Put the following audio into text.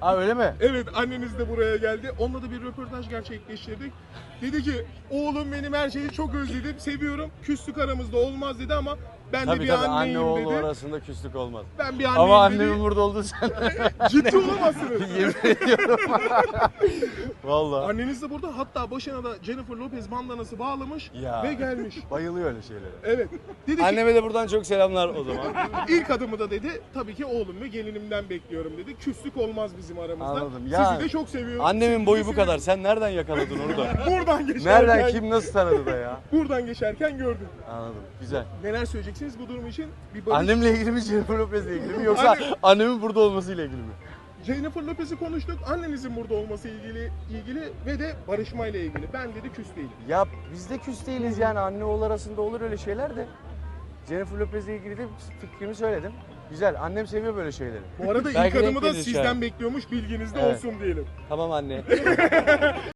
Ha öyle mi? Evet anneniz de buraya geldi. Onunla da bir röportaj gerçekleştirdik. Dedi ki oğlum benim her şeyi çok özledim, seviyorum. Küslük aramızda olmaz dedi ama ben de Tabii bir tabii anneyim anne oğlu dedi. arasında küslük olmaz. Ben bir anneyim Ama dedi. annemin burada olduğu sen Ciddi olamazsınız. yemin ediyorum. Vallahi. Anneniz de burada hatta başına da Jennifer Lopez bandanası bağlamış Ya. ve gelmiş. Bayılıyor öyle şeylere. Evet. Dedi ki Anneme de buradan çok selamlar o zaman. ilk adımı da dedi tabii ki oğlum ve gelinimden bekliyorum dedi. Küslük olmaz bizim aramızda. Anladım. Ya, Sizi de çok seviyorum. Annemin boyu bu kadar. Sen nereden yakaladın onu da? Buradan geçerken, Nereden kim nasıl tanıdı da ya? buradan geçerken gördüm. Anladım. Güzel. Neler söyleyeceksiniz bu durum için? Bir barış- Annemle ilgili mi Jennifer Lopez'le ilgili mi yoksa Anne- annemin burada olmasıyla ilgili mi? Jennifer Lopez'i konuştuk. Annenizin burada olması ilgili ilgili ve de barışmayla ilgili. Ben dedi küs değilim. Ya biz de küs değiliz yani anne oğul arasında olur öyle şeyler de. Jennifer Lopez'le ilgili de fikrimi söyledim. Güzel. Annem seviyor böyle şeyleri. Bu arada ilk Belki adımı da denk gelir şu sizden bekliyormuş bilginizde Evet. olsun diyelim. Tamam anne.